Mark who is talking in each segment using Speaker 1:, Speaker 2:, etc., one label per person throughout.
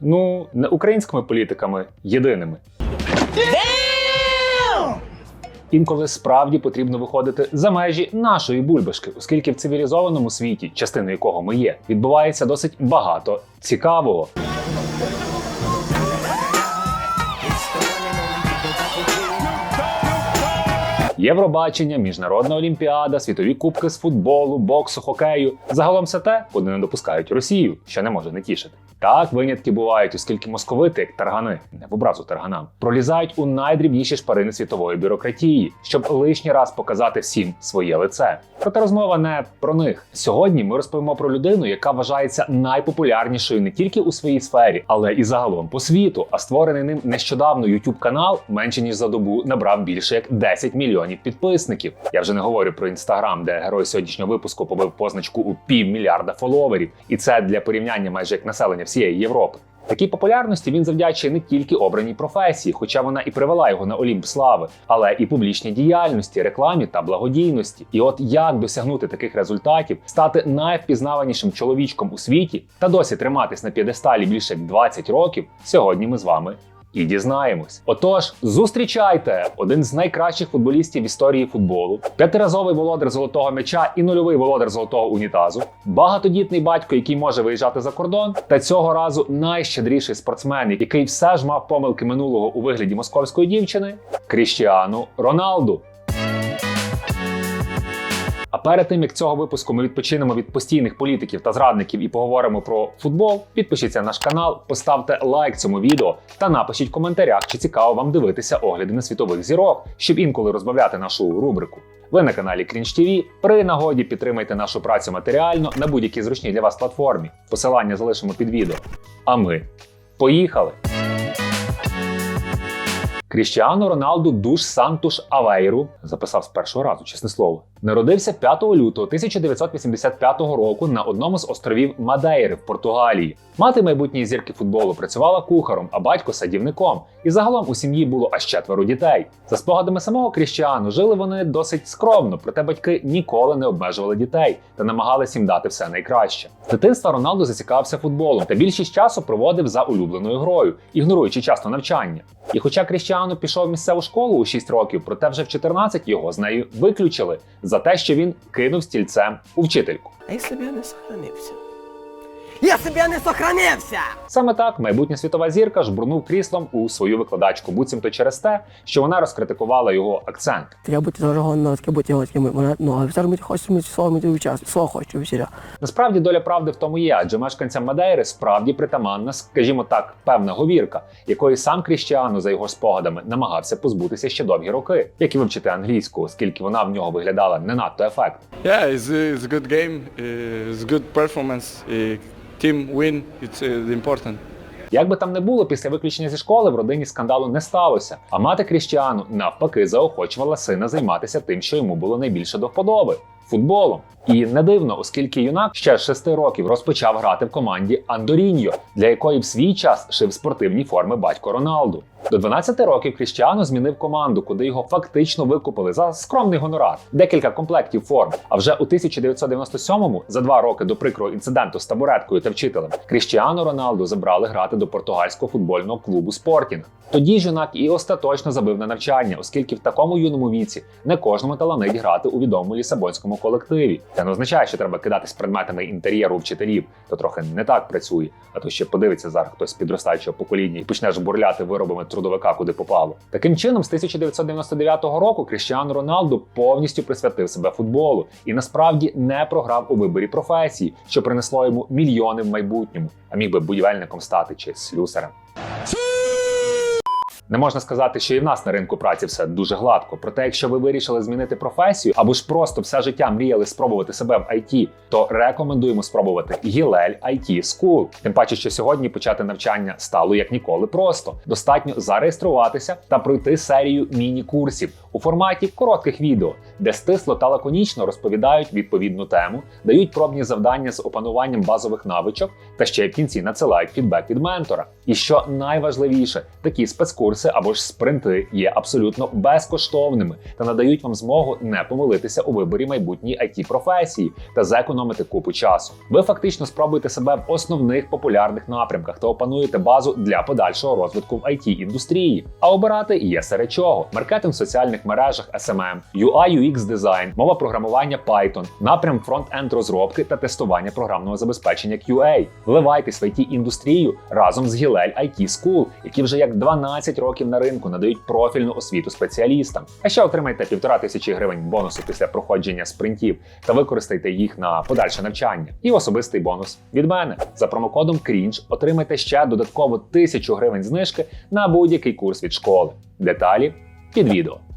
Speaker 1: Ну, не українськими політиками єдиними. Інколи справді потрібно виходити за межі нашої бульбашки, оскільки в цивілізованому світі, частиною якого ми є, відбувається досить багато цікавого. Євробачення, міжнародна олімпіада, світові кубки з футболу, боксу, хокею. Загалом все те, куди не допускають Росію, що не може не тішити. Так, винятки бувають, оскільки московити, як таргани, не в образу тарганам, пролізають у найдрібніші шпарини світової бюрократії, щоб лишній раз показати всім своє лице. Проте розмова не про них. Сьогодні ми розповімо про людину, яка вважається найпопулярнішою не тільки у своїй сфері, але і загалом по світу. А створений ним нещодавно YouTube канал менше ніж за добу набрав більше як 10 мільйонів підписників. Я вже не говорю про інстаграм, де герой сьогоднішнього випуску побив позначку у півмільярда фоловерів, і це для порівняння майже як населення всієї Європи. Такій популярності він завдячує не тільки обраній професії, хоча вона і привела його на Олімп слави, але і публічній діяльності, рекламі та благодійності. І от як досягнути таких результатів, стати найвпізнаванішим чоловічком у світі та досі триматись на п'єдесталі більше як 20 років, сьогодні ми з вами і дізнаємось. Отож, зустрічайте один з найкращих футболістів в історії футболу, п'ятиразовий володар золотого м'яча і нульовий володар золотого унітазу, багатодітний батько, який може виїжджати за кордон, та цього разу найщедріший спортсмен, який все ж мав помилки минулого у вигляді московської дівчини Кріштіану Роналду. А перед тим як цього випуску ми відпочинемо від постійних політиків та зрадників і поговоримо про футбол, підпишіться на наш канал, поставте лайк цьому відео та напишіть в коментарях, чи цікаво вам дивитися огляди на світових зірок, щоб інколи розбавляти нашу рубрику. Ви на каналі Cringe TV. При нагоді підтримайте нашу працю матеріально на будь-якій зручній для вас платформі. Посилання залишимо під відео. А ми поїхали! Кріштіану Роналду Душ Сантуш Авейру записав з першого разу, чесне слово. Народився 5 лютого 1985 року на одному з островів Мадейри в Португалії. Мати майбутньої зірки футболу працювала кухаром, а батько садівником. І загалом у сім'ї було аж четверо дітей. За спогадами самого Кріштіану, жили вони досить скромно, проте батьки ніколи не обмежували дітей та намагалися їм дати все найкраще. З дитинства Роналду зацікавився футболом та більшість часу проводив за улюбленою грою, ігноруючи часто навчання. І хоча Кріштіану пішов місцеву школу у 6 років, проте вже в 14 його з нею виключили за те, що він кинув стільцем у вчительку.
Speaker 2: А якщо б я не сохранився? Б я не сохранився!
Speaker 1: Саме так майбутня світова зірка жбурнув кріслом у свою викладачку, буцімто через те, що вона розкритикувала його акцент.
Speaker 2: Треба бути зажигано, таке бути його вона, ну, а зараз ми хочемо слово ми час, слово хочу вчора.
Speaker 1: Насправді доля правди в тому є, адже мешканцям Мадейри справді притаманна, скажімо так, певна говірка, якої сам Кріштіану, за його спогадами, намагався позбутися ще довгі роки, як і вивчити англійську, оскільки вона в нього виглядала не надто ефектно.
Speaker 3: Yeah, it's, a- it's a good game. It's good performance. Uh, team win. It's uh, important.
Speaker 1: Як би там не було, після виключення зі школи в родині скандалу не сталося. А мати Кріщіану навпаки заохочувала сина займатися тим, що йому було найбільше до вподоби футболом. І не дивно, оскільки юнак ще з шести років розпочав грати в команді Андоріньо, для якої в свій час шив спортивні форми батько Роналду. До 12 років Кріштіану змінив команду, куди його фактично викупили за скромний гонорар, декілька комплектів форм. А вже у 1997-му, за два роки до прикрого інциденту з табуреткою та вчителем, Кріштіану Роналду забрали грати до португальського футбольного клубу Спортінг. Тоді ж і остаточно забив на навчання, оскільки в такому юному віці не кожному таланить грати у відомому лісабонському колективі. Це не означає, що треба кидатись предметами інтер'єру вчителів, то трохи не так працює. А то ще подивиться зараз хтось з підростаючого покоління і почне ж бурляти виробами трудовика, куди попало. Таким чином, з 1999 року Кріштіану Роналду повністю присвятив себе футболу і насправді не програв у виборі професії, що принесло йому мільйони в майбутньому, а міг би будівельником стати чи слюсарем. Не можна сказати, що і в нас на ринку праці все дуже гладко. Проте, якщо ви вирішили змінити професію або ж просто все життя мріяли спробувати себе в IT, то рекомендуємо спробувати Гілель IT School. Тим паче, що сьогодні почати навчання стало як ніколи просто. Достатньо зареєструватися та пройти серію міні-курсів у форматі коротких відео, де стисло та лаконічно розповідають відповідну тему, дають пробні завдання з опануванням базових навичок та ще в кінці надсилають фідбек від ментора. І що найважливіше, такі спецкурси курси або ж спринти є абсолютно безкоштовними та надають вам змогу не помилитися у виборі майбутньої it професії та зекономити купу часу. Ви фактично спробуєте себе в основних популярних напрямках та опануєте базу для подальшого розвитку в it індустрії. А обирати є серед чого: маркетинг в соціальних мережах SMM, UI UX дизайн, мова програмування Python, напрям фронт-енд розробки та тестування програмного забезпечення QA. Вливайтесь в it індустрію разом з Gilel IT School, які вже як 12 років на ринку надають профільну освіту спеціалістам. А ще отримайте півтора тисячі гривень бонусу після проходження спринтів та використайте їх на подальше навчання. І особистий бонус від мене за промокодом Крінж отримайте ще додатково тисячу гривень знижки на будь-який курс від школи. Деталі під відео.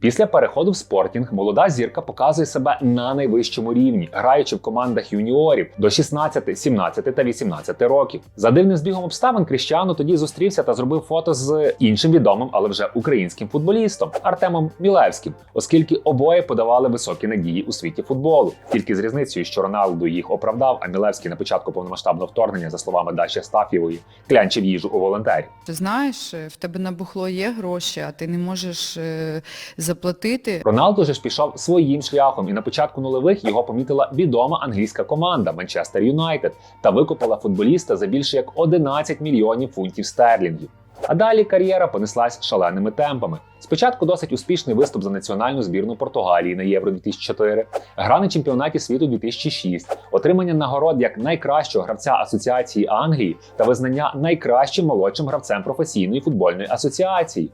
Speaker 1: Після переходу в спортінг молода зірка показує себе на найвищому рівні, граючи в командах юніорів до 16, 17 та 18 років. За дивним збігом обставин Кріщану тоді зустрівся та зробив фото з іншим відомим, але вже українським футболістом Артемом Мілевським, оскільки обоє подавали високі надії у світі футболу. Тільки з різницею, що Роналду їх оправдав, а Мілевський на початку повномасштабного вторгнення, за словами Даші Стафєвої, клянчив їжу у волонтерів.
Speaker 4: Ти знаєш, е, в тебе на бухло є гроші, а ти не можеш е, заплатити.
Speaker 1: Роналду же ж пішов своїм шляхом, і на початку нульових його помітила відома англійська команда Манчестер Юнайтед та викупила футболіста за більше як 11 мільйонів фунтів стерлінгів. А далі кар'єра понеслась шаленими темпами. Спочатку досить успішний виступ за національну збірну Португалії на Євро 2004, гра на чемпіонаті світу 2006, отримання нагород як найкращого гравця асоціації Англії та визнання найкращим молодшим гравцем професійної футбольної асоціації.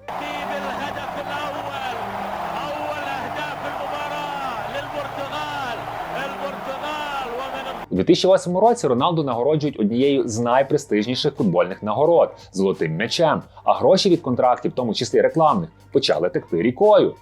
Speaker 1: У 2008 році Роналду нагороджують однією з найпрестижніших футбольних нагород золотим м'ячем, а гроші від контрактів, в тому числі рекламних, почали текти рікою.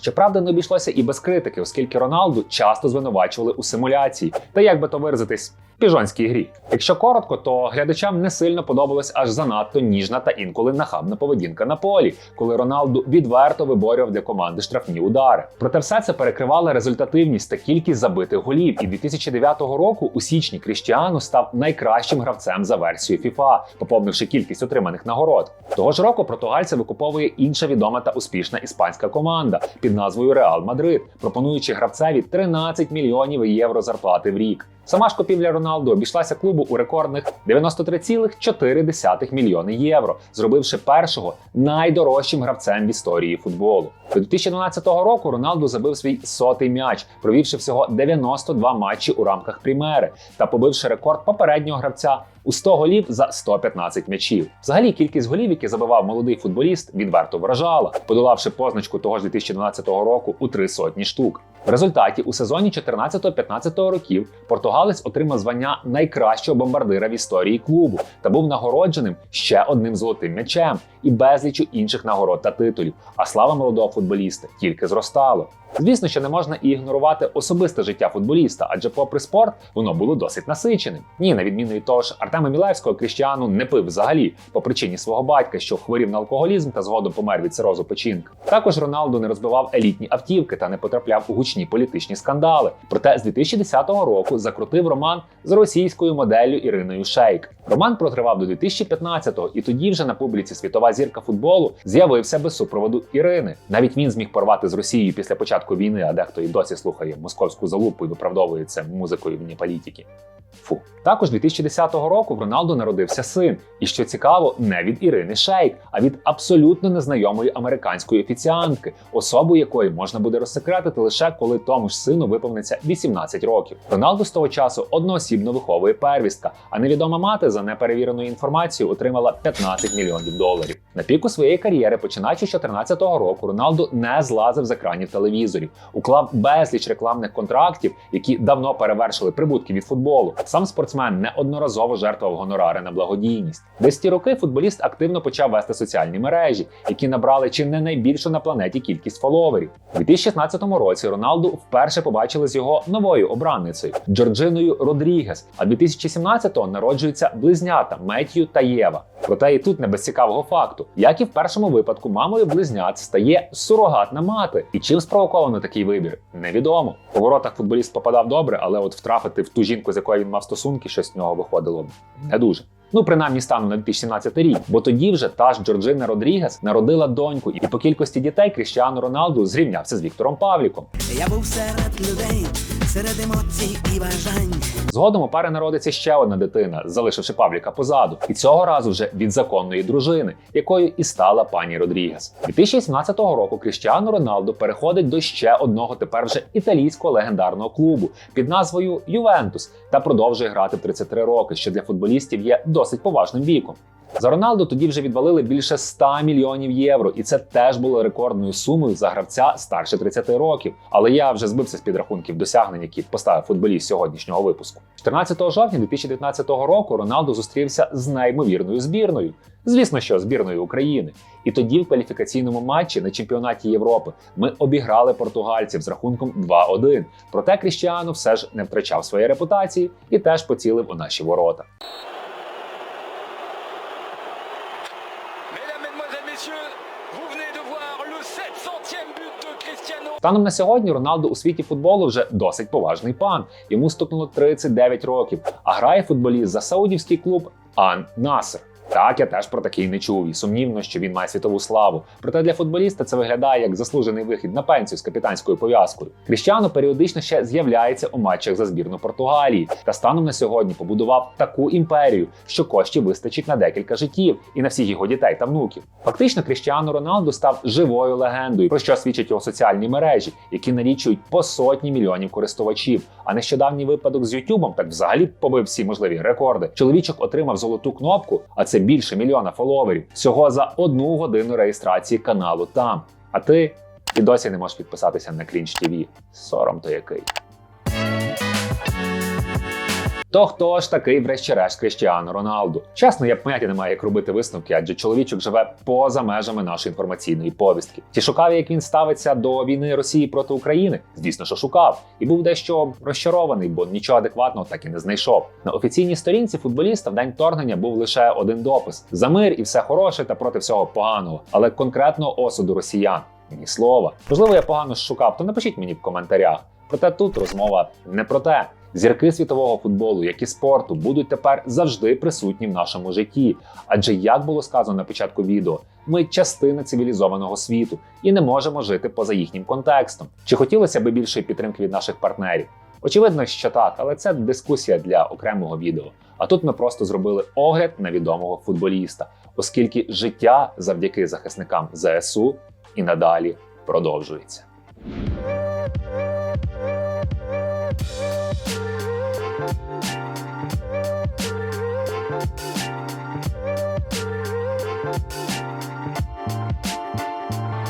Speaker 1: Щоправда, не обійшлося і без критики, оскільки Роналду часто звинувачували у симуляції, та як би то виразитись, піжонській грі. Якщо коротко, то глядачам не сильно подобалась аж занадто ніжна та інколи нахабна поведінка на полі, коли Роналду відверто виборював для команди штрафні удари. Проте все це перекривала результативність та кількість забитих голів. І 2009 року у січні Кріштіану став найкращим гравцем за версією FIFA, поповнивши кількість отриманих нагород. Того ж року португальця викуповує інша відома та успішна іспанська команда під назвою Реал Мадрид, пропонуючи гравцеві 13 мільйонів євро зарплати в рік. Сама ж купівля Роналду обійшлася клубу у рекордних 93,4 мільйони євро, зробивши першого найдорожчим гравцем в історії футболу. До 2012 року Роналду забив свій сотий м'яч, провівши всього 92 матчі у рамках Прімери та побивши рекорд попереднього гравця у 100 голів за 115 м'ячів. Взагалі кількість голів, які забивав молодий футболіст, відверто вражала, подолавши позначку того ж 2012 року у три сотні штук. В результаті у сезоні 14-15 років португалець отримав звання найкращого бомбардира в історії клубу та був нагородженим ще одним золотим м'ячем і безлічу інших нагород та титулів. А слава молодого футболіста тільки зростало. Звісно, що не можна і ігнорувати особисте життя футболіста, адже, попри спорт, воно було досить насиченим. Ні, на відміну від того ж Артема Мілевського Кріштіану не пив взагалі по причині свого батька, що хворів на алкоголізм та згодом помер від цирозу печінки. Також Роналду не розбивав елітні автівки та не потрапляв у гучні політичні скандали. Проте з 2010 року закрутив роман з російською моделлю Іриною Шейк. Роман протривав до 2015-го, і тоді вже на публіці світова зірка футболу з'явився без супроводу Ірини. Навіть він зміг порвати з Росією після початку війни, а дехто і досі слухає московську залупу і виправдовує це музикою вні політики. Фу. Також 2010 року в Роналду народився син, і що цікаво, не від Ірини Шейк, а від абсолютно незнайомої американської офіціантки, особу якої можна буде розсекретити лише коли тому ж сину виповниться 18 років. Роналду з того часу одноосібно виховує первістка, а невідома мати за неперевіреною інформацією отримала 15 мільйонів доларів. На піку своєї кар'єри, починаючи з 2014 року, Роналду не злазив з екранів телевізорів, уклав безліч рекламних контрактів, які давно перевершили прибутки від футболу. Сам спортсмен неодноразово жертвував гонорари на благодійність. Десь ті роки футболіст активно почав вести соціальні мережі, які набрали чи не найбільшу на планеті кількість фоловерів. У 2016 році Роналду вперше побачили з його новою обранницею Джорджиною Родрігес. А 2017-го народжуються близнята Меттью та Єва. Проте і тут не без цікавого факту, як і в першому випадку, мамою близнят стає сурогатна мати. І чим спровоковано такий вибір, невідомо. По воротах футболіст попадав добре, але от втрафити в ту жінку, з якою він мав стосунки, щось з нього виходило не дуже. Ну, принаймні станом на 2017 рік, бо тоді вже та ж Джорджина Родрігес народила доньку, і по кількості дітей Кріштіану Роналду зрівнявся з Віктором Павліком.
Speaker 5: Я був серед людей, серед емоцій і бажань.
Speaker 1: Згодом у пари народиться ще одна дитина, залишивши Павліка позаду, і цього разу вже від законної дружини, якою і стала пані Родрігес. 2017 року Кріштіану Роналду переходить до ще одного тепер вже італійського легендарного клубу під назвою Ювентус та продовжує грати в 33 роки, що для футболістів є досить поважним віком. За Роналду тоді вже відвалили більше 100 мільйонів євро, і це теж було рекордною сумою за гравця старше 30 років. Але я вже збився з підрахунків досягнень, які поставив футболіст сьогоднішнього випуску. 14 жовтня 2019 року Роналду зустрівся з неймовірною збірною. Звісно, що збірною України. І тоді в кваліфікаційному матчі на чемпіонаті Європи ми обіграли португальців з рахунком 2-1. Проте Кріштіану все ж не втрачав своєї репутації і теж поцілив у наші ворота. Станом на сьогодні Роналду у світі футболу вже досить поважний пан. Йому стукнуло 39 років, а грає футболіст за саудівський клуб Ан Насер. Так, я теж про такий не чув і сумнівно, що він має світову славу. Проте для футболіста це виглядає як заслужений вихід на пенсію з капітанською пов'язкою. Кріщано періодично ще з'являється у матчах за збірну Португалії та станом на сьогодні побудував таку імперію, що коштів вистачить на декілька життів і на всіх його дітей та внуків. Фактично, Кріштіану Роналду став живою легендою, про що свідчать його соціальні мережі, які налічують по сотні мільйонів користувачів. А нещодавній випадок з Ютубом так взагалі побив всі можливі рекорди. Чоловічок отримав золоту кнопку, а це більше мільйона фоловерів всього за одну годину реєстрації каналу там. А ти і досі не можеш підписатися на Cringe TV. Сором то який. То хто ж такий, врешті-решт, Кріштіану Роналду? Чесно, я поняття не маю, як робити висновки, адже чоловічок живе поза межами нашої інформаційної повістки. Чи шукав, як він ставиться до війни Росії проти України? Звісно, що шукав, і був дещо розчарований, бо нічого адекватного так і не знайшов. На офіційній сторінці футболіста в день вторгнення був лише один допис: за мир і все хороше та проти всього поганого, але конкретного осуду росіян. Ні слова. Можливо, я погано шукав, то напишіть мені в коментарях. Проте тут розмова не про те. Зірки світового футболу, як і спорту, будуть тепер завжди присутні в нашому житті. Адже, як було сказано на початку відео, ми частина цивілізованого світу і не можемо жити поза їхнім контекстом. Чи хотілося б більшої підтримки від наших партнерів? Очевидно, що так, але це дискусія для окремого відео. А тут ми просто зробили огляд на відомого футболіста, оскільки життя завдяки захисникам ЗСУ і надалі продовжується.